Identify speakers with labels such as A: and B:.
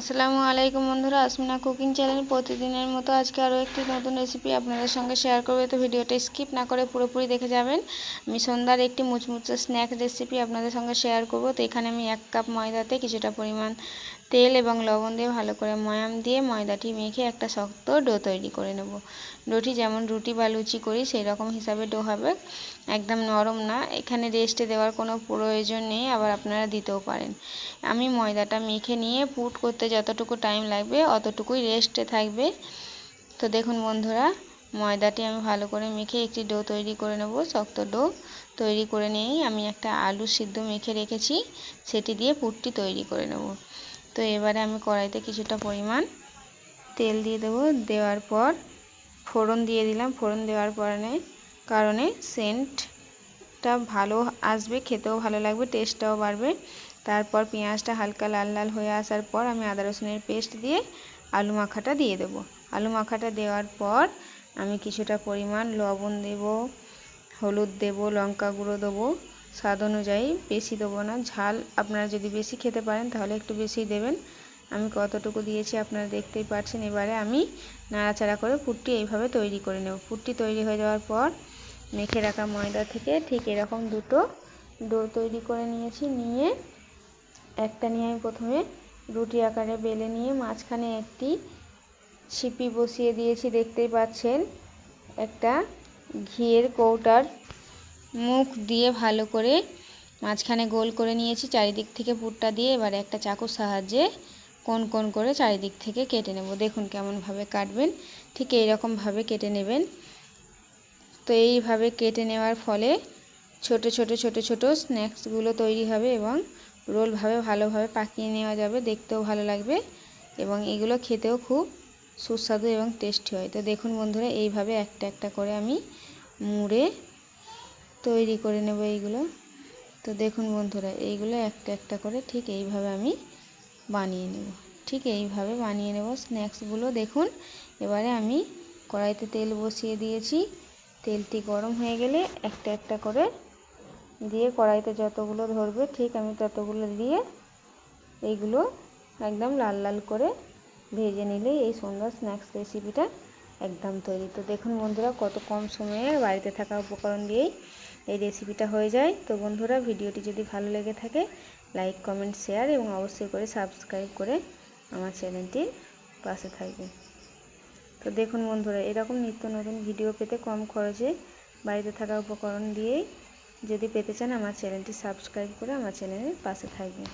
A: আসসালামু আলাইকুম বন্ধুরা, আসমিনা কুকিং চ্যানেল। প্রতিদিনের মতো আজকে আরও একটি নতুন রেসিপি আপনাদের সঙ্গে শেয়ার করবে। তো ভিডিওটা স্কিপ না করে পুরোপুরি দেখে যাবেন। আমি সন্ধ্যার একটি মুচমুচে স্ন্যাক রেসিপি আপনাদের সঙ্গে শেয়ার করব। তো এখানে আমি এক কাপ ময়দাতে কিছুটা পরিমাণ তেল এবং লবণ দিয়ে ভালো করে ময়াম দিয়ে ময়দাটি মেখে একটা শক্ত ডো তৈরি করে নেব। ডোটি যেমন রুটি বা লুচি করি সেই রকম হিসাবে ডো হবে। একদম নরম না। এখানে রেস্টে দেওয়ার কোনো প্রয়োজন নেই, আবার আপনারা দিতেও পারেন। আমি ময়দাটা মেখে নিয়ে পুট করতে যতটুকু টাইম লাগবে, অতটুকুই রেস্টে থাকবে। তো দেখুন বন্ধুরা, ময়দাটি আমি ভালো করে মেখে একটি ডো তৈরি করে নেব, শক্ত ডো তৈরি করে নিয়েই আমি একটা আলু সিদ্ধ মেখে রেখেছি, সেটি দিয়ে পুটটি তৈরি করে নেব। তো এবারে আমি কড়াইতে কিছুটা পরিমাণ তেল দিয়ে দেবো, দেওয়ার পর ফোড়ন দিয়ে দিলাম। ফোড়ন দেওয়ার পরে কারণে সেন্টটা ভালো আসবে, খেতেও ভালো লাগবে টেস্টটাও বাড়বে। তারপর পেঁয়াজটা হালকা লাল লাল হয়ে আসার পর আমি আদা রসুনের পেস্ট দিয়ে আলু মাখাটা দিয়ে দেবো। আলু মাখাটা দেওয়ার পর আমি কিছুটা পরিমাণ লবণ দেব, হলুদ দেব, লঙ্কা গুঁড়ো দেবো। স্বাদ অনুযায়ী বেশি দেবো না, ঝাল আপনারা যদি বেশি খেতে পারেন তাহলে একটু বেশি দেবেন। আমি কতটুকু দিয়েছি আপনারা দেখতেই পাচ্ছেন, এবারে আমি নাড়াচাড়া করে পুটটি এইভাবে তৈরি করে নেব। পুটটি তৈরি হয়ে যাওয়ার পর মেখে রাখা ময়দা থেকে ঠিক এরকম দুটো ডো তৈরি করে নিয়েছি, নিয়ে একটা নিয়ে আমি প্রথমে রুটি আকারে বেলে নিয়ে মাঝখানে একটি ছিপি বসিয়ে দিয়েছি, দেখতেই পাচ্ছেন। একটা ঘিয়ের কৌটার মুখ দিয়ে ভালো করে মাঝখানে গোল করে নিয়েছি, চারিদিক থেকে পুরটা দিয়ে এবারে একটা চাকুর সাহায্যে কোন কোন করে চারিদিক থেকে কেটে নেব। দেখুন কেমনভাবে কাটবেন, ঠিক এইরকমভাবে কেটে নেবেন। তো এইভাবে কেটে নেওয়ার ফলে ছোট ছোট ছোট ছোট স্ন্যাক্সগুলো তৈরি হবে এবং রোলভাবে ভালোভাবে পাকিয়ে নেওয়া যাবে, দেখতেও ভালো লাগবে এবং এগুলো খেতেও খুব সুস্বাদু এবং টেস্টি হয়। তো দেখুন বন্ধুরা, এইভাবে একটা একটা করে আমি মুড়ে তৈরি করে নেব এইগুলো। তো দেখুন বন্ধুরা, এইগুলো একটা একটা করে ঠিক এইভাবে আমি বানিয়ে নেব। ঠিক এইভাবে বানিয়ে নেব স্ন্যাক্সগুলো দেখুন, এবারে আমি কড়াইতে তেল বসিয়ে দিয়েছি। তেলটি গরম হয়ে গেলে একটা একটা করে দিয়ে কড়াইতে যতগুলো ধরবে, ঠিক আমি ততগুলো দিয়ে এইগুলো একদম লাল লাল করে ভেজে নিলেই এই সুন্দর স্ন্যাক্স রেসিপিটা একদম তৈরি। তো দেখুন বন্ধুরা, কত কম সময়ে বাড়িতে থাকা উপকরণ দিয়েই এই রেসিপিটা হয়ে যায়। তো বন্ধুরা, ভিডিওটি যদি ভালো লেগে থাকে লাইক কমেন্ট শেয়ার এবং অবশ্যই করে সাবস্ক্রাইব করে আমার চ্যানেলটির পাশে থাকবে তো দেখুন বন্ধুরা, এরকম নিত্য নতুন ভিডিও পেতে কম খরচে বাড়িতে থাকা উপকরণ দিয়েই যদি পেতে চান আমার চ্যানেলটি সাবস্ক্রাইব করে আমার চ্যানেলের পাশে থাকবেন।